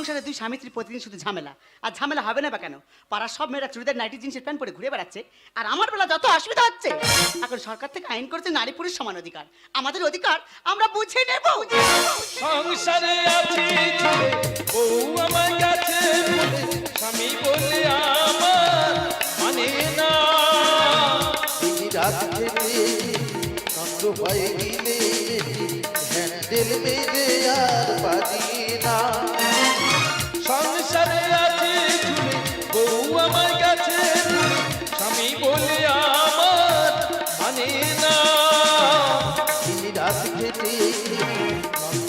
সংসারে দুই স্বামী স্ত্রী প্রতিদিন শুধু ঝামেলা। আর ঝামেলা হবে না বা কেন? পাড়ার সব মেয়েরা চুড়িদার নাইটি জিন্সের প্যান্ট পরে ঘুরে বেড়াচ্ছে। আর আমার বেলা যত অসুবিধা হচ্ছে। এখন সরকার থেকে আইন করেছে নারী পুরুষ সমান অধিকার। আমাদের অধিকার আমরা বুঝে নেব। সংসারে আছি বউ আমার কাছে। স্বামী বলে আমার মানে না। রাত থেকে নষ্ট হয়ে গেলে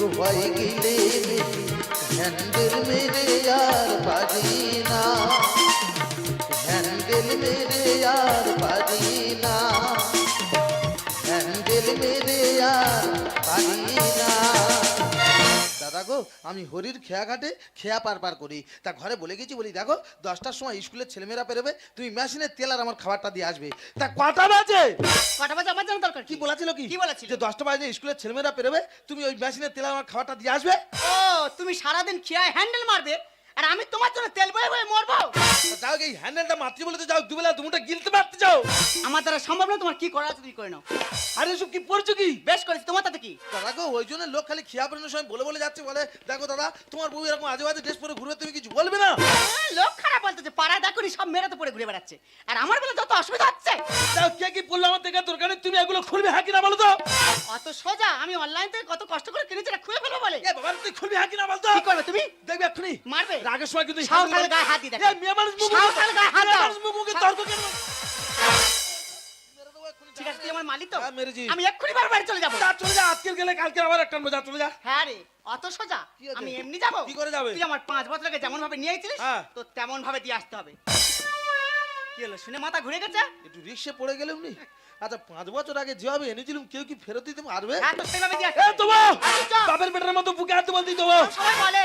নষ্ট হয়ে গেলে হ্যান্ডেল মেরে আর পারি না হ্যান্ডেল মেরে আর পারি না হ্যান্ডেল মেরে আর পারি না দাদা গো আমি হরির খেয়া ঘাটে খেয়া পার পার করি। তা ঘরে বলে গেছি বলি দেখো দশটার সময় স্কুলের ছেলেমেয়েরা পেরোবে তুমি মেশিনে তেল আর আমার খাবারটা দিয়ে আসবে। তা কটা বাজে? কটা বাজে? আমার জানা দরকার কি? বলেছিল কি? কি বলেছিল? যে দশটা বাজে স্কুলের ছেলেমেয়েরা পেরোবে তুমি ওই মেশিনে তেল আর আমার খাবারটা দিয়ে আসবে? ও তুমি সারাদিন খেয়ায় হ্যান্ডেল মারবে? আর আমি তোমার জন্য তেল বয়ে বয়ে মরবো। তা যাও এই হ্যান্ডেলটা মাতৃ বলে তো যাও দুবেলা দুমুটা গিলতে পারতে যাও। আমার দ্বারা সম্ভব না তোমার কি করা আছে তুমি করে নাও। আরে এসব কি পড়ছো কি? বেশ করেছি তোমার তাতে কি? দাদা গো ওই জন্য লোক খালি খেয়া বেরোনোর সময় বলে বলে যাচ্ছে বলে। দেখো দাদা তোমার বউ এরকম আজে বাজে ড্রেস পরে ঘুরবে তুমি কিছু বলবে না? হ্যাঁ, লোক খারাপ বলতেছে পাড়ায় দেখুনি সব মেয়েরা তো পরে ঘুরে বেড়াচ্ছে। আর আমার বেলা যত অসুবিধা হচ্ছে। যাও কে কি বলল আমার দেখা দরকার নেই তুমি এগুলো খুলবে হ্যাঁ কিনা বলো তো? অত সোজা আমি অনলাইন থেকে কত কষ্ট করে কিনেছি এটা খুলে ফেলো বলে। এ বাবা তুই খুলবি হ্যাঁ কিনা বলতো কি করবে তুমি? দেখবে এক্ষুনি। মারবে? রাগের সময় কিন্তু সাঁওতাল গায়ে হাত দিয়ে মেয়ে মানুষ সাঁওতাল গায়ে হাত মানুষ মুখে তর্ক কেন? মেরে দেবো এক্ষুনি। ঠিক আছে আমার মালিক তো? হ্যাঁ, আমি এক্ষুনি বাড়ি বাড়ি চলে যাব। যা চলে যা আজকে গেলে কালকে আবার একটা আনব, চলে যা। হ্যাঁ রে অত সোজা? আমি এমনি যাব? কি করে যাবে? তুই আমার পাঁচ বছর আগে যেমন ভাবে নিয়ে আইছিলিস হ্যাঁ। তো তেমন ভাবে দিয়ে আসতে হবে। কি হলো শুনে মাথা ঘুরে গেছে? একটু রিক্সে পড়ে আচ্ছা পাঁচ বছর আগে যেভাবে এনেছিলাম কেউ কি ফেরত দিতে পারবে। বাপের বেটার মতো বুকে হাত বলতি দেবো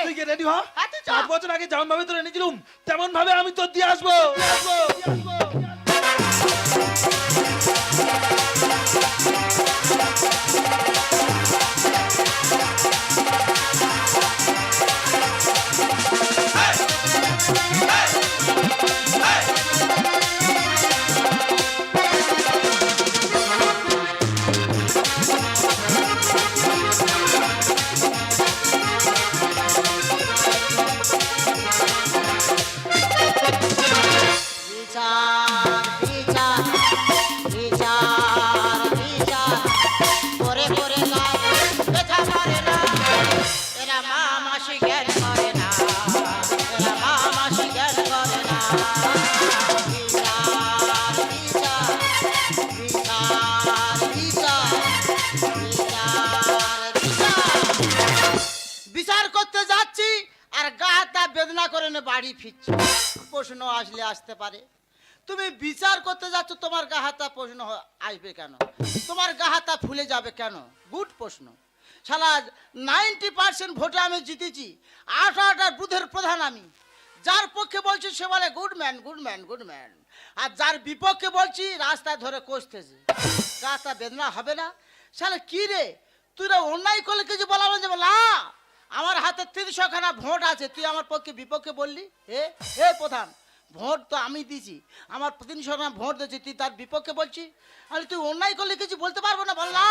তুই রেডি হ। পাঁচ বছর আগে যেমন ভাবে তোর এনেছিলুম তেমন ভাবে আমি তোর দিয়ে আসব আসব, বিচার করতে যাচ্ছ, তোমার গা হাতা প্রশ্ন আসবে কেন? তোমার গা হাতা ফুলে যাবে কেন? গুড প্রশ্ন। শালা, নাইনটি পার্সেন্ট ভোটে আমি জিতেছি, আঠারোটা বুথের প্রধান আমি। যার পক্ষে বলছি সে বলে, good man good man good man. আর যার বিপক্ষে বলছি রাস্তায় ধরে কষতেছে। গাটা বেদনা হবে না। শালা, কি রে? তুই রে অন্যায় করলে কিছু বলা যাবে না। আমার হাতে তিনশো খানা ভোট আছে। তুই আমার পক্ষে, বিপক্ষে বললি? হে হে প্রধান ভোট তো আমি দিছি। আমার তিনশো খানা ভোট দিয়েছি তুই তার বিপক্ষে বলছি আরে তুই অন্যায় করলে কিছু বলতে পারব না বল না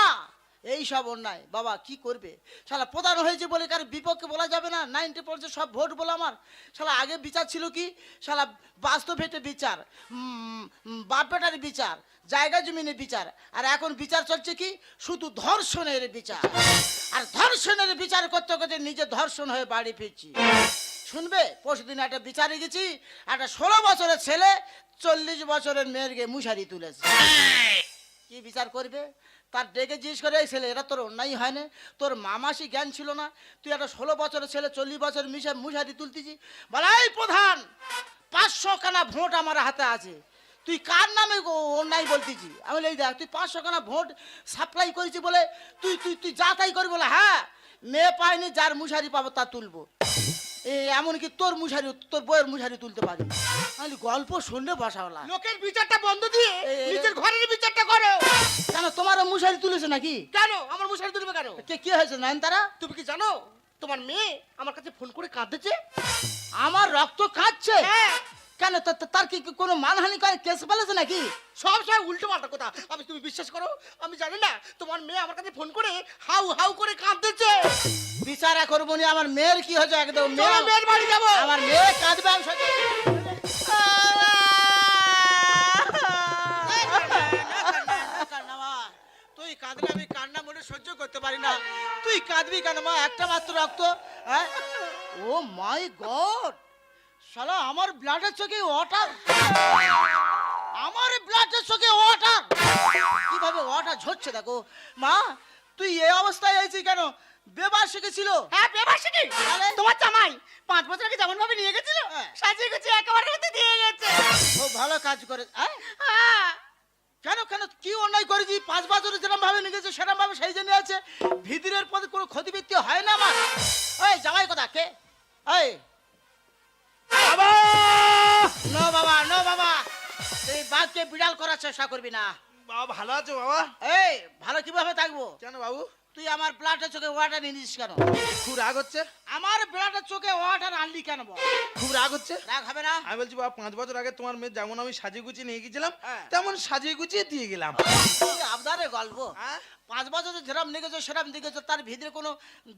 এই সব অন্যায় বাবা কি করবে? শালা প্রধান হয়েছে বলে কার বিপক্ষে বলা যাবে না? নাইনটি পার্সেন্ট সব ভোট বলে আমার। শালা আগে বিচার ছিল কি? শালা বাস্তব হেঁটে বিচার উম, উম, বাপ বেটার বিচার জায়গা জমিনের বিচার। আর এখন বিচার চলছে কি? শুধু ধর্ষণের বিচার। আর ধর্ষণের বিচার করতে করতে নিজে ধর্ষণ হয়ে বাড়ি ফিরছি। শুনবে? পরশুদিন একটা বিচারে গেছি, একটা ষোলো বছরের ছেলে চল্লিশ বছরের মেয়ের গিয়ে মুশারি তুলেছে। কি বিচার করবে? তার ডেকে জিজ্ঞেস করে, এই ছেলে, এটা তোর অন্যায় হয় না তোর মামাসি জ্ঞান ছিল না। তুই একটা ষোলো বছরের ছেলে, চল্লিশ বছর মিশে মুশারি তুলতেছি। বলে, এই প্রধান পাঁচশো খানা ভোট আমার হাতে আছে। তুই কার নামে অন্যায় বলতেছি? আমি এই দেখ, তুই পাঁচশো খানা ভোট সাপ্লাই করেছি বলে, তুই তুই তুই যা তাই করবি বলে হ্যাঁ মেয়ে পায়নি, যার মুশারি পাবো তা তুলবো। এমনকি তোর মুশারি তোর বইয়ের মুশারি তুলতে পারি আমি গল্প শুনলে বসা হলা লোকের বিচারটা বন্ধ দিয়ে নিজের ঘরের বিচারটা করো। কেন তোমার মুশারি তুলেছে নাকি? কেন? আমার মুশারি তুলবে কেন? কে কি হয়েছে নয়নতারা? তুমি কি জানো তোমার মেয়ে আমার কাছে ফোন করে কাঁদছে আমার রক্ত কাঁদছে? হ্যাঁ। কেন? তার কি কোনো মানহানি করে? কেস ফেলেছে নাকি? সব সময় উল্টো পাল্টা কথা। আমি তুমি বিশ্বাস করো আমি জানি না তোমার মেয়ে আমার কাছে ফোন করে হাউ হাউ করে কাঁদতেছে। বিচারা করব নি আমার মেয়ের কি হয়েছে একদম? মেয়ের বাড়ি যাব। আমার মেয়ে কাঁদবে আমি তুই কাঁদলে আমি কান্না মনে সহ্য করতে পারি না। তুই কাঁদবি কেন মা? একটা মাত্র রক্ত হ্যাঁ? Oh my god! শালা আমার ব্লাডের চোখে ওয়াটার আমার ব্লাডের চোখে ওয়াটার কীভাবে ওয়াটার ঝরছে দেখো? মা তুই এই অবস্থায় আছিস কেন? বেবার শিখেছিল হ্যাঁ বেবাসী কি তাহলে? তোমার জামাই পাঁচ বছর আগে যেমন ভাবে নিয়ে গেছিল হ্যাঁ। সাজিয়ে গুছিয়ে একেবারে মধ্যে দিয়ে গেছে। খুব ভালো কাজ করে হ্যাঁ? হ্যাঁ। কেন কেন? কি অন্যায় করেছি পাঁচ বছরে যেরকম ভাবে নিয়েছে সেরকম ভাবে সেই জন্য আছে। ভিতরের পথে কোনো ক্ষতিবৃত্তি হয় না আমার? ওই জামাই কথা কে? এই বাবা! নো বাবা নো বাবা। তুই বাঘকে বিড়াল করার চেষ্টা করবি না। বাবা ভালো আছো বাবা? এই ভালো কীভাবে থাকব? কেন বাবু? তুই আমার ব্লাডের চোখে ওয়াটার নিস কেন? খুব রাগ হচ্ছে? আমার ব্লাডের চোখে ওয়াটার আনলি কেন বল? খুব রাগ হচ্ছে? রাগ হবে না? আমি বলছি বাবা পাঁচ বছর আগে তোমার মেয়ে যেমন আমি সাজিয়ে গুছিয়ে নিয়ে গেছিলাম হ্যাঁ। তেমন সাজিয়ে গুছিয়ে দিয়ে গেলাম। আবদারে গল্প। হ্যাঁ? পাঁচ বছরে যেরম নিগেছো সেরম দিকেছো তার ভিতরে কোনো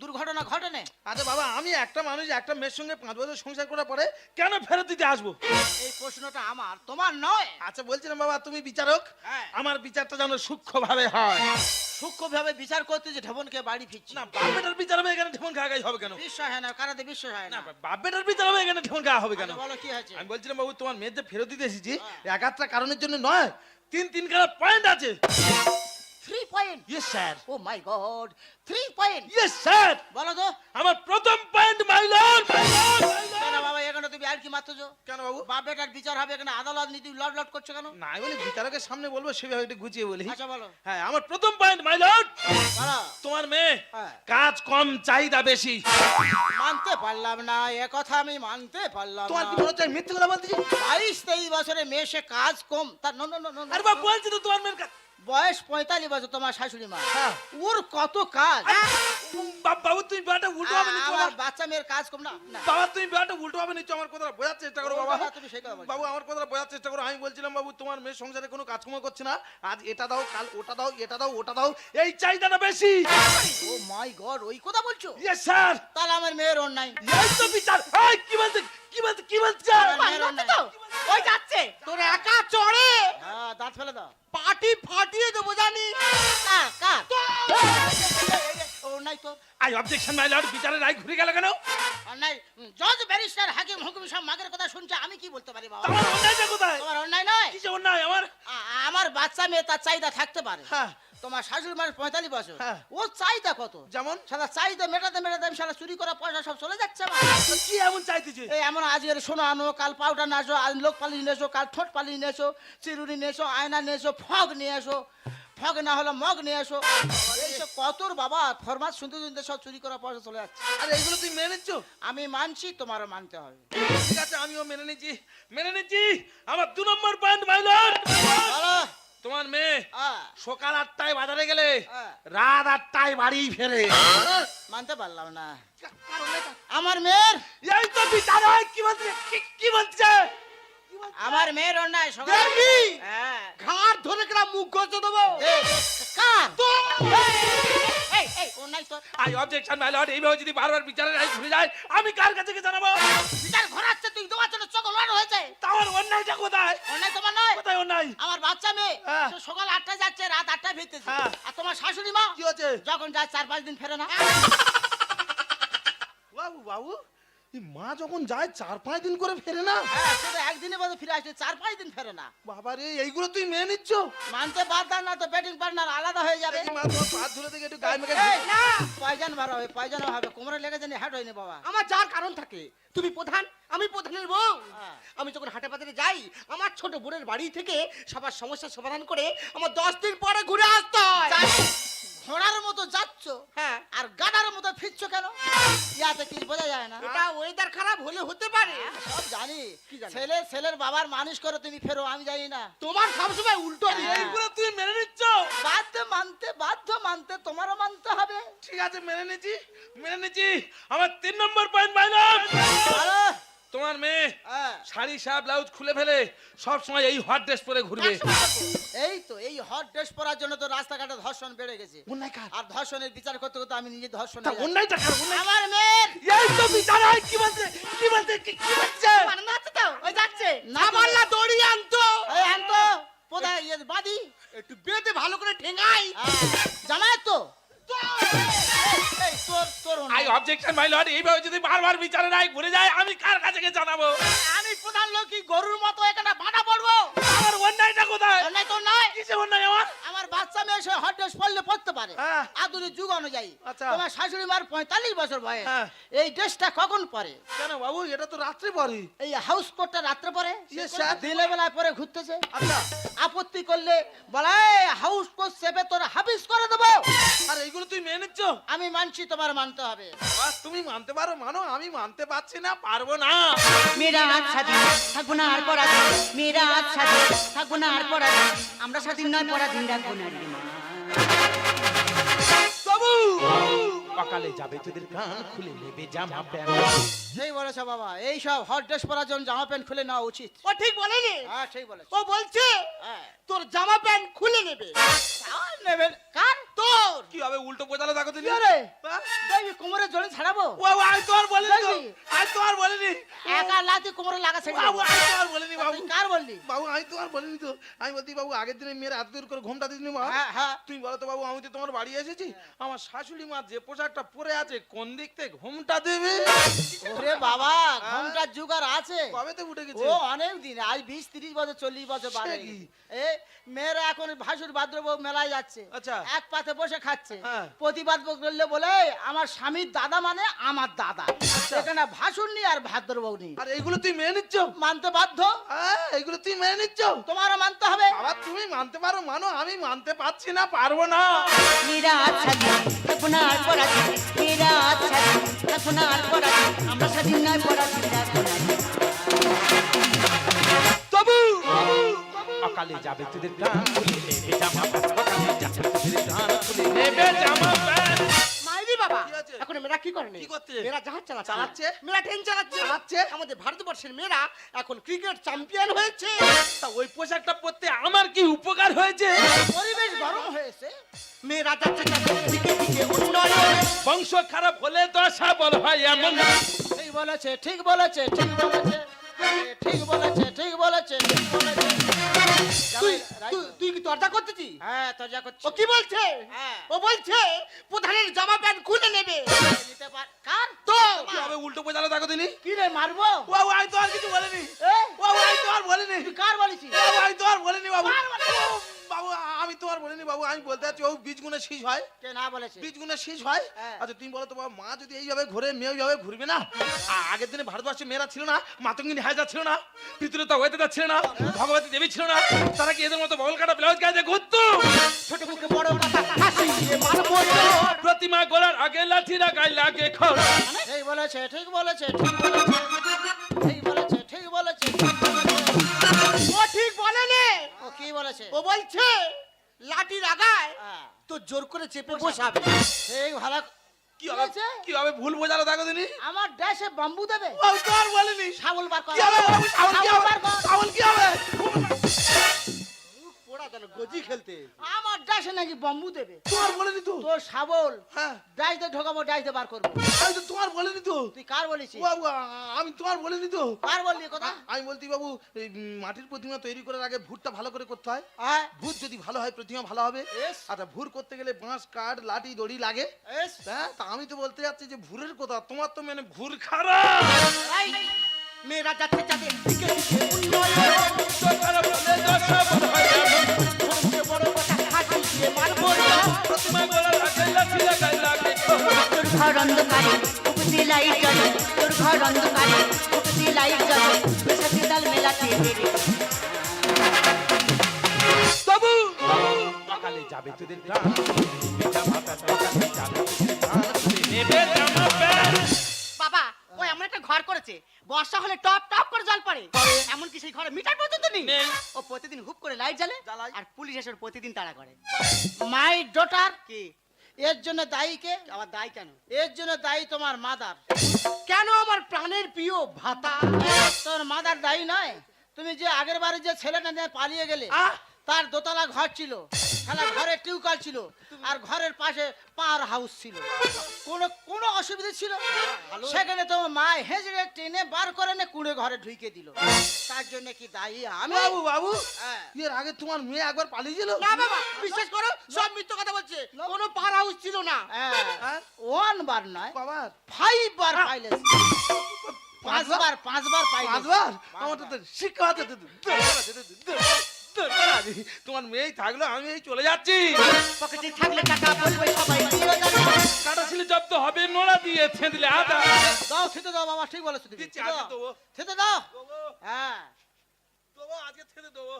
দুর্ঘটনা ঘটেনি আচ্ছা বাবা আমি একটা মানুষ একটা মেয়ের সঙ্গে পাঁচ বছর সংসার করার পরে কেন ফেরত দিতে আসব? এই প্রশ্নটা আমার তোমার নয়। আচ্ছা বলছিলাম বাবা তুমি বিচারক হ্যাঁ। আমার বিচারটা যেন সূক্ষ্ম ভাবে হয়। সূক্ষ্মভাবে বিচার করতে যে ঢেবনকে বাড়ি ফিরছি। না বাপ বেটার বিচার হবে এখানে খাওয়া হবে কেন? বিশ্বাস হয় না কারাতে বিশ্বাস হয় না না। বাপ বেটার বিচার হবে এখানে খাওয়া হবে কেন? আচ্ছা, বলো কি হয়েছে? আমি বলছিলাম বাবু তোমার মেয়েদের ফেরত দিতে এসেছি হ্যাঁ। এক আধটা কারণের জন্য নয় তিন তিন খানা পয়েন্ট আছে। Three point yes sir oh my god three point yes sir বলো তো। আমার প্রথম পয়েন্ট মাইলর কেন তুমি আর কি মারতেছো? কেন বাবু? বাপ বেটার বিচার হবে এখানে আদালত নীতি লট লট করছ কেন? না আমি বলি বিচারকের সামনে বলব সেভাবে একটু গুছিয়ে বলি। আচ্ছা বলো। হ্যাঁ আমার প্রথম পয়েন্ট মাইলর বলো। তোমার মেয়ে হ্যাঁ। কাজ কম চাহিদা বেশি। মানতে পারলাম না এ কথা আমি মানতে পারলাম তোমার কি মনে হচ্ছে মিথ্যে কথা বলতেছি? বাইশ তেইশ বছরে মেয়ে সে কাজ কম তার ন ন ন ন, ন, আরে বাবা বলছি তো তোমার মেয়ের কাজ। বয়স পঁয়তাল্লিশ বছর তোমার শাশুড়ি মা। হ্যাঁ। ওর কত কাজ? বাবা বাবু তুমি ব্যাটা উল্টো আমার বাচ্চা মেয়ের কাজ কম না। না। বাবা তুমি ব্যাটা উল্টো ভাবে নিচ্ছ আমার কথা বোঝার চেষ্টা করো বাবা। হ্যাঁ, তুমি সেই কথা বাবু আমার কথা বোঝার চেষ্টা করো। আমি বলছিলাম বাবু তোমার মেয়ে সংসারে কোনো কাজকর্ম করছে না। আজ এটা দাও কাল ওটা দাও এটা দাও ওটা দাও এই চাহিদাটা বেশি। ও মাই গড ওই কথা বলছো? ইয়েস স্যার তাহলে আমার মেয়ের অন্যায়। এই তো বিচার। এই কি বলছে? কি বলছে? কি মেয়ের ওই যাচ্ছে। তোর একা চড়ে? হ্যাঁ। দাঁত ফেলে দাও। পাটি ফাটিয়ে দেবো জানি অন্যায় তো। আই অবজেকশন মাই লর্ড বিচারের রায় ঘুরে গেল কেন? অন্যায় জজ ব্যারিস্টার হাকিম হুকুম সব মাগের কথা শুনছে আমি কি বলতে পারি বাবা? তোমার অন্যায়টা কোথায়? তোমার অন্যায় নয়। কিসে অন্যায়? আমার আমার বাচ্চা মেয়ে তার চাহিদা থাকতে পারে। হ্যাঁ তোমার শাশুড়ি মাস পঁয়তাল্লিশ বছর। ও চাহিদা কত? যেমন? সারা চাহিদা মেটাতে মেটাতে আমি সারা চুরি করা পয়সা সব চলে যাচ্ছে কি এমন চাইতেছে? এই এমন আজকের সোনা আনো কাল পাউডার নিয়ে আসো আজ লোক পালিয়ে নিয়ে এসো কাল ঠোঁট পালিয়ে নিয়ে এসো চিরুনি নিয়ে এসো আয়না নিয়ে এসো ফগ নিয়ে এসো। ফগ না হলে মগ নিয়ে এসো। এইসব কতর বাবা ফরমাস শুনতে শুনতে সব চুরি করা পয়সা চলে যাচ্ছে। আরে এগুলো তুমি মেনে নিচ্ছ? আমি মানছি তোমারও মানতে হবে। ঠিক আছে আমিও মেনে নিচ্ছি। মেনে নিচ্ছি। আমার দু নম্বর পয়েন্ট মাই লর্ড তোমার মেয়ে সকাল আটটায় বাজারে গেলে। রাত আটটায় বাড়ি ফেরে। মানতে পারলাম না। আমার মেয়ের? এই তো বিচার হয়, কি বলছে? কি বলছে? আমার মেয়ের অন্যায় সকাল হ্যাঁ। ঘাট ধরে কেনা মুখ গজে দেবো দে, দে, কার এই, এই, অন্যায় তোর। আই অবজেকশন মাই লর্ড এইভাবে যদি বারবার বিচারের রায় ঘুরে যায় আমি কার কাছে গিয়ে জানাব? বিচার ঘোরাচ্ছে তুই তোমার জন্য হয়েছে। অন্যায়টা কোথায়? অন্যায় তোমার নয়। কোথায় অন্যায়? আমার বাচ্চা মেয়ে হ্যাঁ। সে সকাল আটটায় যাচ্ছে রাত ফিরতেছে। হ্যাঁ। আর তোমার শাশুড়ি মা কি হচ্ছে? যখন যায় চার পাঁচ দিন ফেরে না। বাবু বাবু মা যখন যায় চার পাঁচ দিন করে ফেরে না। হ্যাঁ শুধু একদিনে বলে ফিরে আসলে চার পাঁচ দিন ফেরে না। বাবা রে এইগুলো তুই মেনে নিচ্ছ? মানতে বাদ না তো ব্যাটিং পার্টনার আলাদা হয়ে যাবে। এই মা তোমার পা ধরে থেকে একটু গায়ে মেখে এই, না! পয়জন বার হবে পয়জন হবে কোমরে লেগে জানি হ্যাট হয়নি বাবা। আমার যার কারণ থাকে তুমি প্রধান আমি প্রধানের বউ। হ্যাঁ। আমি যখন হাটে বাজারে যাই আমার ছোট বোনের বাড়ি থেকে সবার সমস্যার সমাধান করে আমার দশ দিন পরে ঘুরে আসতে হয়। ঘোড়ার মতো যাচ্ছ হ্যাঁ। আর গাদার মতো ফিরছো কেন? ইয়াতে কি বোঝা যায় না? এটা ওয়েদার খারাপ হলে হতে পারে। সব জানি। কি জানো? ছেলে ছেলের বাবার মানুষ করো তুমি ফেরো আমি জানি না। তোমার সবসময় উল্টো হ্যাঁ। এইগুলো তুমি মেনে নিচ্ছ? বাধ্য মানতে বাধ্য মানতে তোমারও মানতে হবে। ঠিক আছে মেনে নিচ্ছি মেনে নিচ্ছি। আমার তিন নম্বর পয়েন্ট আরে, তোমার মেয়ে হ্যাঁ। শাড়ি সায়া ব্লাউজ খুলে ফেলে সব সময় এই হট ড্রেস পরে ঘুরবে। এই তো এই হট ড্রেস পরার জন্য তো রাস্তাঘাটে ধর্ষণ বেড়ে গেছে। আর ধর্ষণের বিচার করতে করতে আমি নিজে ধর্ষণ তা অন্যায় আমার মেয়ের এই তো বিচার হয় কি বলছে? কি বলছে? কি কি বলছে মানে নাচছে তো ওই যাচ্ছে। না পারলা দড়ি আনতো। এই আনতো। কোথায়? ইয়ে বাদি? একটু বেঁধে ভালো করে ঠেঙাই তো এই, এই, তোর তোর আই। অবজেকশন মাই লর্ড এইভাবে যদি বারবার বিচারে নাই ঘুরে যায় আমি কার কাছে গিয়ে জানাব? আমি প্রধান লোক কি গরুর মতো এখানে বাধা পড়ব। আমার অন্যায়টা কোথায়? অন্যায় তো নয়। কিসে অন্যায় আমার? আমার বাচ্চা মেয়ে সে হট ড্রেস পরলে পড়তে পারে। হ্যাঁ। আধুনিক যুগ অনুযায়ী। আচ্ছা। তোমার শাশুড়ি মার পঁয়তাল্লিশ বছর বয়স। হ্যাঁ। এই ড্রেসটা কখন পরে? কেন বাবু এটা তো রাত্রে পরে। এই হাউস কোটটা রাত্রে পরে? Yes, দিনে বেলায় পরে ঘুরতেছে। আচ্ছা। আপত্তি করলে বলে হাউস কোট চেপে তোর হাফিস করে দেবো। আর এইগুলো তুই মেনে নিচ্ছ? আমি মানছি তোমার মানতে হবে। তুমি মানতে পারো মানো। আমি মানতে পারছি না পারব না। মেয়েরা আজ স্বাধীন থাকব না আর পরাধীন। মেয়েরা আজ স্বাধীন থাকব না আর পরাধীন। আমরা স্বাধীন নয় পরাধীন রাখব না সকালে যাবে তোদের কান খুলে নেবে জামা প্যান্ট এই বলেছ বাবা এই সব হট ড্রেস পরার জন্য জামা প্যান্ট খুলে নেওয়া উচিত। ও ঠিক বলেনি? হ্যাঁ ঠিক বলেছে। ও বলছে হ্যাঁ। তোর জামা প্যান্ট খুলে নেবে। কার নেবেন হবে উল্টো বোঝালো দেখো তুমি। কি রে দেখবি কোমরে জড়ে ছাড়াবো? ও আমি তো আর বলিনি তো। দেখবি? আমি তো আর বলিনি। একা লাতি কোমরে লাগা ছেড়ে বাবু। আমি তো আর বলিনি বাবু। কার বললি? বাবু আমি তো আর বলিনি তো। আমি বলছি বাবু আগের দিনে মেয়ের এত দূর করে ঘুমটা দিসনি মা। হ্যাঁ হ্যাঁ। তুমি বলো তো বাবু আমি তো তোমার বাড়ি এসেছি। আমার শাশুড়ি মা যে পোশাকটা পরে আছে কোন দিক থেকে ঘুমটা দেবে? ওরে বাবা ঘণ্টার যুগ আর আছে। কবে তো উঠে গেছে? ও অনেক দিন আজ বিশ তিরিশ বছর চল্লিশ বছর বাড়ে এ মেয়েরা এখন ভাসুর ভাদ্রবউ মেলায় যাচ্ছে। আচ্ছা। এক পাতে বসে খাচ্ছে। হ্যাঁ। প্রতিবাদ করলে বলে আমার স্বামীর দাদা মানে আমার দাদা। আচ্ছা। এখানে ভাসুর নি আর ভাদ্রবউ নি আর এগুলো তুই মেনে নিচ্ছ? মানতে বাধ্য? হ্যাঁ এইগুলো তুই মেনে নিচ্ছ? তোমারও মানতে হবে। আবার তুমি মানতে পারো মানো আমি মানতে পারছি না পারব না। মেয়েরা আজ স্বাধীন থাকব সকালে যাবে তোদের গান নেবে জামা সকালে যাবে তোদের গান নেবে জামা মাইরি বাবা এখন মেয়েরা কি করে কি করছে? মেয়েরা জাহাজ চালাচ্ছে। চালাচ্ছে? মেয়েরা ট্রেন চালাচ্ছে। চালাচ্ছে? আমাদের ভারতবর্ষের মেয়েরা এখন ক্রিকেট চ্যাম্পিয়ন হয়েছে। তা ওই পোশাকটা পরতে আমার কি উপকার হয়েছে? পরিবেশ গরম হয়েছে। মেয়েরা যাচ্ছে দিকে দিকে উন্নয়ন। বংশ খারাপ হলে তো দশা বল হয় এমন ঠিক বলেছে ঠিক বলেছে ঠিক বলেছে। ঠিক বলেছে ঠিক বলেছে ঠিক বলেছে। তুই কি দরজা করতেছিস? হ্যাঁ তো যা করছি। ও কি বলছে? হ্যাঁ। ও বলছে প্রধানের জামা প্যান্ট খুলে নেবে। নিতে পার কার? তো কি হবে উল্টো বোঝালো দেখো তিনি কি রে মারবো? ও বাবু আমি তো আর কিছু বলিনি। ও আমি তো আর বলিনি। তুই কার বলেছিস? বাবু আমি তো আর বলিনি বাবু? ও, বাবু আমি তো আর বলিনি বাবু আমি বলতে চাচ্ছি ও বীজ গুণে শীষ হয়। কে না বলেছে? বীজ গুণে শীষ হয়? হ্যাঁ। আচ্ছা তুমি বলো মা যদি এইভাবে ঘুরে মেয়ে ওইভাবে ঘুরবে না? আগের দিনে ভারতবর্ষে মেয়েরা ছিল না মাতঙ্গিনী ছিল না পিতৃতা ছিল না ভগবতী দেবী ছিল না তারা কি এদের মতো বগল কাটা ব্লাউজ ঘুরতো? ছোট মুখে বড় কথা হাসি মারবো প্রতিমা গোলার আগে লাঠিরা গায়ে লাগে খড় ঠিক বলেছে ঠিক বলেছে ঠিক বলেছে ঠিক বলেছে ঠিক বলেছে। ও ঠিক বলেনি। কি বলেছে? ও বলছে লাঠি লাগায় হ্যাঁ, তো জোর করে চেপে বসাবে। সেই ভালো কি হবে? কি হবে? ভুল বোঝালো দেখো তিনি আমার ড্যাশে বাম্বু দেবে। ও বলিনি। শাবল বার কর। কি হবে? বাবু? কি হবে? বার কি হবে? পোড়া গজি খেলতে। আমার ডাসে নাকি বম্বু দেবে? তোমার বলেনি তো? তোর শাবল হ্যাঁ। ডাইতে ঢোকাবো ডাইতে বার করব। আমি তো তোমার বলেনি তো? তুই কার বলিস বাবু আমি তোমার বলিনি তো? কার বললি কথা? আমি বলছি বাবু মাটির প্রতিমা তৈরি করার আগে ভুটটা ভালো করে করতে হয়। হ্যাঁ। ভূত যদি ভালো হয় প্রতিমা ভালো হবে। আচ্ছা ভুর করতে গেলে বাঁশ কাঠ লাঠি দড়ি লাগে। হ্যাঁ তা আমি তো বলতে যাচ্ছি যে ভুরের কথা তোমার তো মানে ভুর খারাপ। মেয়েরা যাচ্ছে দিকে। তোর ঘর অন্ধকারে উপতি লাইট জ্বলে তোর ঘর অন্ধকারে উপতি লাইট জ্বলে তোর সাথে তাল মেলাতে তবু সকালে যাবে তোদের বাবা ও এমন একটা ঘর করেছে। বর্ষা হলে টপ টপ করে জল পড়ে। এমন কি সেই ঘরে মিটার পর্যন্ত নেই। ও প্রতিদিন হুপ করে লাইট জ্বালে আর পুলিশ এসে প্রতিদিন তাড়া করে। মাই ডটার কি? এর জন্য দায়ী কে? আবার দায় কেন? এর জন্য দায়ী তোমার মাদার কেন আমার প্রাণের প্রিয় ভাতা? তোর মাদার দায়ী নয়। তুমি যে আগের বারে যে ছেলেটা নিয়ে পালিয়ে গেলে! তার দোতলা ঘর ছিল। খেলা ঘরে টিউকল ছিল আর ঘরের পাশে পাওয়ার হাউস ছিল। কোনো কোনো অসুবিধা ছিল সেখানে তোমার মা হেঁচড়ে টেনে বার করে নে কুড়ে ঘরে ঢুকে দিল। তার জন্য কি দায়ী আমি? বাবু বাবু হ্যাঁ। এর আগে তোমার মেয়ে একবার পালিয়েছিল? না বাবা বিশ্বাস করো সব মিথ্য কথা বলছে। কোনো পার হাউস ছিল না। হ্যাঁ, ওয়ান বার নয় বাবা ফাইভ বার পাইলেছে। পাঁচবার? পাঁচবার পাইলেছে। পাঁচবার? আমার তো তো শিক্ষা আছে তোমার মেয়ে থাকল আমি এই চলে যাচ্ছি। পকেটে থাকলে টাকা বলবে সবাই। দিও দাদা কাটা ছিল জব্দ হবে নোড়া দিয়ে ছেঁদলে আদা। দাও খেতে দাও বাবা ঠিক বলেছ দিচ্ছি, খেতে আজকে দেবো। খেতে দাও? হ্যাঁ। দেবো, আজকে দেবো।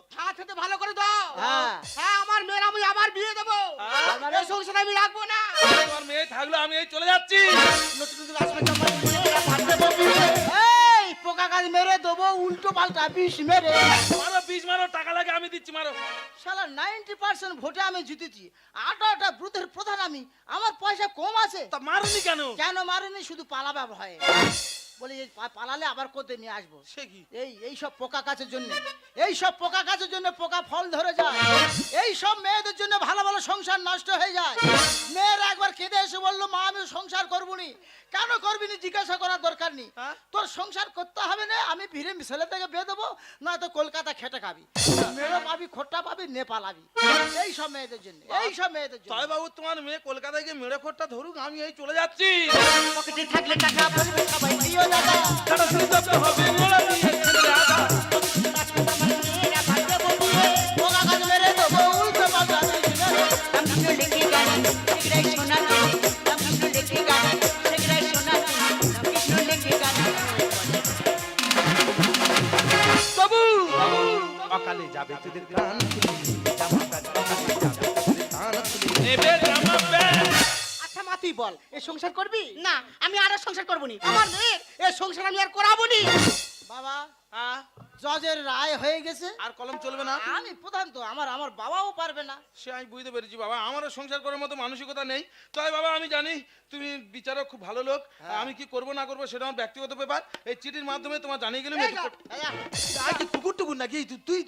ভালো করে দাও। হ্যাঁ। হ্যাঁ আমার মেয়ের আমি আবার বিয়ে দেবো। হ্যাঁ। এই সংসার আমি রাখব না। তোমার মেয়ে থাকল আমি এই চলে যাচ্ছি। নতুন নতুন আসবে মেরে দেবো উল্টো পাল্টা বিষ মেরে। মারো বিষ মারো টাকা লাগে আমি দিচ্ছি মারো। শালা নাইনটি পার্সেন্ট ভোটে আমি জিতেছি। আঠারোটা বুথের প্রধান আমি আমার পয়সা কম আছে। তা মারুনি কেন? কেন মারুনি? শুধু পালা ভয়ে। বলি এই পা- পালালে আবার কোথায় নিয়ে আসব? সে কি? এই এই সব পোকা কাছের জন্য। এই সব পোকা কাছের জন্য পোকা ফল ধরে যায়। এই সব মেয়েদের জন্য ভালো ভালো সংসার নষ্ট হয়ে যায়। মেয়েরা একবার কেঁদে এসে বলল মা আমি সংসার করবনি কেন করবি নি? জিজ্ঞাসা করার দরকার নেই। হ্যাঁ? তোর সংসার করতে হবে না আমি ভিড়ে ছেলে থেকে বেয়ে দেবো না তো কলকাতা খেটে খাবি। মেয়েরা পাবি খোট্টা পাবি নেপাল আবি। এই সব মেয়েদের জন্য এই সব মেয়েদের জন্য। তাই বাবু তোমার মেয়ে কলকাতায় গিয়ে মেরে খোরটা ধরুক আমি এই চলে যাচ্ছি। পকেটে থাকলে টাকা বলবে সবাই হবে না। সে আমি বুঝতে পেরেছি বাবা। আমারও সংসার করার মতো মানসিকতা নেই। তাই বাবা আমি জানি তুমি বিচারক খুব ভালো লোক। আমি কি করব না করব সেটা আমার ব্যক্তিগত ব্যাপার। এই চিঠির মাধ্যমে তোমার জানিয়ে গেলে কুকুর টুকুর নাকি? তুই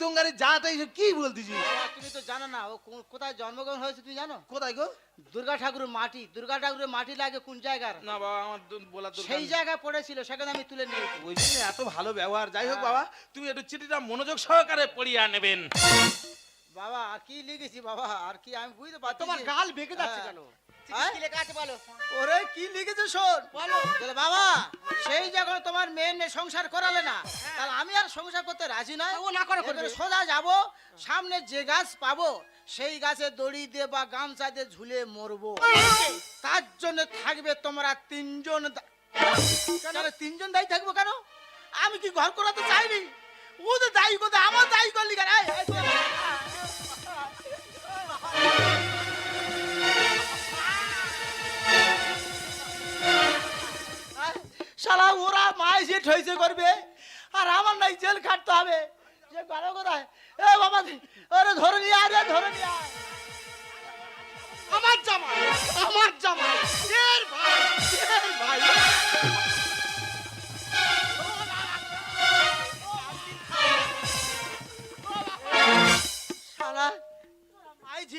কি বলতেছিস? তুমি তো জানো না ও কোথায় জন্মগ্রহণ হয়েছে তুমি জানো? কোথায় গো? দুর্গা ঠাকুরের মাটি। দুর্গা ঠাকুরের মাটি লাগে কোন জায়গার? না বাবা আমার দু- বলার সেই নেই। জায়গায় পড়েছিল সেখানে আমি তুলে নিয়েছি। ওই জন্য এত ভালো ব্যবহার। যাই হোক বাবা তুমি একটু চিঠিটা মনোযোগ সহকারে পড়িয়া নেবেন। বাবা আর কি লিখেছি বাবা? আর কি আমি বুঝতে পারছি তোমার গাল বেঁকে যাচ্ছে কেন? হ্যাঁ? কি লেখা আছে বলো? ওরে কি লিখেছে শোন? বলো। বাবা সেই যখন তোমার মেয়ে নিয়ে সংসার করালে না তাহলে আমি আর সংসার করতে রাজি নয় ও না করে করবে। সোজা যাব সামনে যে গাছ পাবো সেই গাছে দড়ি দিয়ে বা গামছা দিয়ে ঝুলে মরবো। তার জন্য থাকবে তোমরা তিনজন কেন? তিনজন দায়ী থাকব কেন? আমি কি ঘর করাতে চাইনি? ও তো দায়ী করতে আমার দায়ী করলি কেন? শালা, ওরা মায় যে করবে। আর আমার নাই, জেল খাটতে হবে। যে এ বাবা ওরে ধরে নিয়ে ধরে নিয়ে আমার জামাই আমার জামাই, এর ভাই এর ভাই।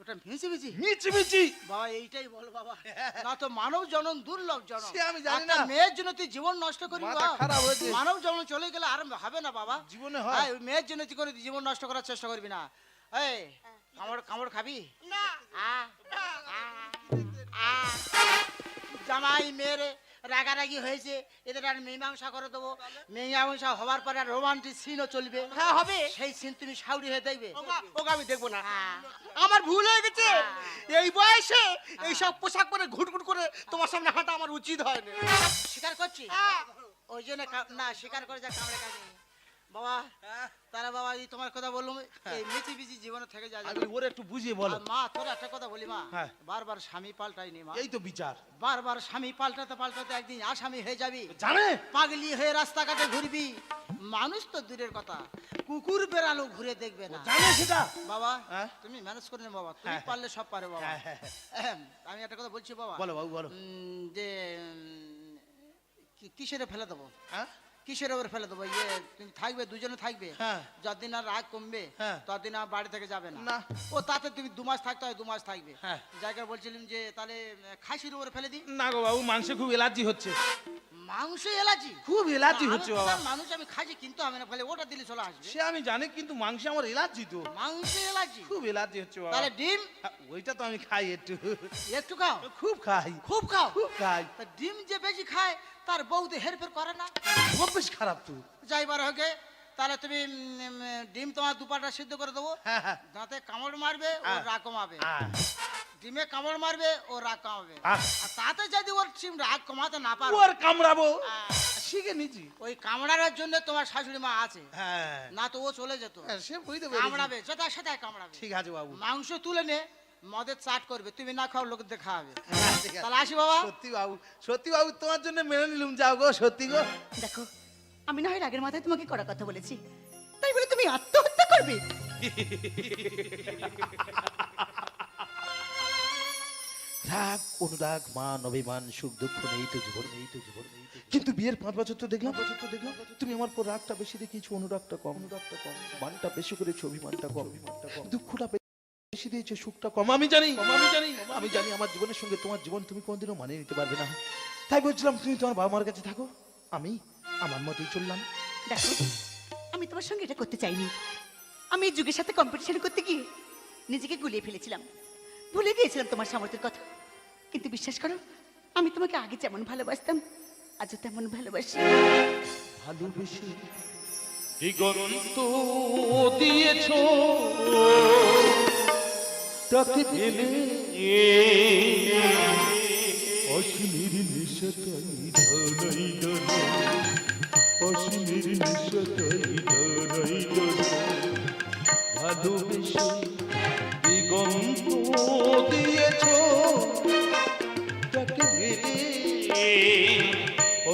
ওটা মিছি মিছি মিচি মিচি বাবা এইটাই বল বাবা। না তো মানব জনম দুর্লভ জনম। সে আমি জানি না। মেয়ের জন্য তুই জীবন নষ্ট করবি বাবা? খারাপ হয়েছে। মানব জনম চলে গেলে আর হবে না বাবা। জীবনে হয়। হ্যাঁ, ওই মেয়ের জন্য তুই করে জীবন নষ্ট করার চেষ্টা করবি না। এই কামড় কামড় খাবি? না। আ, আ। জামাই মেয়েরে রাগারাগি হয়েছে এদের আর মীমাংসা করে দেবো। মীমাংসা হওয়ার পরে আর রোমান্টিক সিনও চলবে। হ্যাঁ হবে। সেই সিন তুমি সাউরি হয়ে দেখবে। ওগা আমি দেখব না। হ্যাঁ। আমার ভুল হয়ে গেছে। এই বয়সে এইসব পোশাক পরে ঘুটঘুট করে তোমার সামনে হাঁটা আমার উচিত হয় না। স্বীকার করছি? হ্যাঁ। ওই জন্য না স্বীকার করে যা কামড়ে কাজে বাবা তারা বাবা এই তোমার কথা বললাম এই মিচি মিচি জীবনে থেকে যা আমি ওর একটু বুঝিয়ে বলো। মা তোর একটা কথা বলি মা হ্যাঁ। বারবার স্বামী পাল্টাইনি মা। এই তো বিচার। বারবার স্বামী পাল্টাতে পাল্টাতে একদিন আসামি হয়ে যাবি। জানে? পাগলি হয়ে রাস্তাঘাটে ঘুরবি। মানুষ তো দূরের কথা কুকুর বেড়ালো ঘুরে দেখবে না। জানে সেটা। বাবা হ্যাঁ? তুমি ম্যানেজ করে বাবা তুমি হ্যাঁ। পারলে সব পারে বাবা। হ্যাঁ, হ্যাঁ, আমি একটা কথা বলছি বাবা। বলো বাবু বলো। উম, যে কিসেরে ফেলে দেবো? হ্যাঁ? কিসের ওপর ফেলে দেবো ইয়ে তুমি থাকবে দুজনে থাকবে হ্যাঁ। যতদিন আর রাগ কমবে হ্যাঁ। ততদিন আর বাড়ি থেকে যাবে না। ও তাতে তুমি দু মাস থাকতে হয় দু মাস থাকবে হ্যাঁ। জায়গা বলছিলাম যে তাহলে খাসির ওপরে ফেলে দিই না গো বাবু মাংস খুব এলার্জি হচ্ছে মাংস এলাচি। খুব আমি হচ্ছে বাবা। মানুষ আমি খাসি কিন্তু আমি না ফেলে ওটা দিলে চলে আসবে। সে আমি জানি কিন্তু মাংসে আমার এলার্জি তো। মাংস এলাচি। খুব এলার্জি হচ্ছে বাবা। তাহলে ডিম? হ্যাঁ, ওইটা তো আমি খাই একটু। একটু খাও। খুব খাই। খুব খাও? খুব খাই। তা ডিম যে বেশি খায় তার বউতে হেরফের করে না। খুব বেশ খারাপ তো। যাইবার হোকে তাহলে তুমি ডিম তোমার দুপাটা সিদ্ধ করে দেবো। হ্যাঁ হ্যাঁ। দাঁতে কামড় মারবে ও হ্যাঁ। ডিমে কামড় মারবে ও রাগ কমাবে আর তাতে যদি ওর ডিম রাগ কমাতে না পারো ওর কামড়াবো? শিখে নিছি ওই কামড়ানোর জন্য তোমার শাশুড়ি মা আছে। হ্যাঁ। না তো ও চলে যেত। হ্যাঁ, সে বুঝতে পেরেছি। কামড়াবে সেটা সেটাই কামড়াবে। ঠিক আছে বাবু। মাংস তুলে নে মদের চাট করবে তুমি না খাও লোকদের খাওয়াবে। হ্যাঁ, তাহলে আসি বাবা। সত্যি বাবু সত্যি বাবু তোমার জন্য মেনে নিলুম যাও গো সত্যি গো। দেখো আমি না হয় রাগের মাথায় তোমাকে কড়া কথা বলেছি। তাই বলে তুমি আত্মহত্যা করবে? রাগ অনুরাগ মান অভিমান সুখ দুঃখ নেই তো জীবন নেই তো জীবন নেই কিন্তু বিয়ের পাঁচ বছর তো দেখলাম। বছর তো দেখলাম। তুমি আমার পর রাগটা বেশি দেখিয়েছো অনুরাগটা কম। অনুরাগটা কম। মানটা বেশি করেছ অভিমানটা কম। অভিমানটা কম। দুঃখটা বেশি দিয়েছ সুখটা কম। আমি জানি আমি জানি আমি জানি আমার জীবনের সঙ্গে তোমার জীবন তুমি কোনোদিনও মানিয়ে নিতে পারবে না। তাই বলছিলাম তুমি তোমার বাবা মার কাছে থাকো। আমি আমার মতোই চললাম। দেখো আমি তোমার সঙ্গে এটা করতে চাইনি। আমি এই যুগের সাথে কম্পিটিশন করতে গিয়ে নিজেকে গুলিয়ে ফেলেছিলাম। ভুলে গিয়েছিলাম তোমার সামর্থ্যের কথা। কিন্তু বিশ্বাস করো আমি তোমাকে আগে যেমন ভালোবাসতাম আজও তেমন ভালোবাসি। ভালোবেসে দিগন্ত দিয়েছ। তাকে ফেলে অশ্বিনীর নিশতাই ধনাই ধনা অশ্বিনীর নিশতাই ধনাই ধনা ভালোবেসে দিগন্ত দিয়েছ।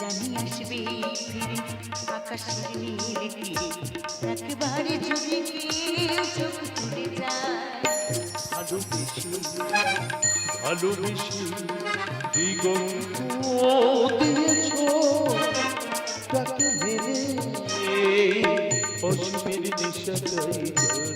জানি আসবে ফিরে আকাশের নীল তীরে একবার যদি কেউ চোখ তুলে যায়। ভালোবেসে ভালোবেসে দিগন্ত দিয়েছ। তাকে মেরে অসীমের নিশাতাই জানাই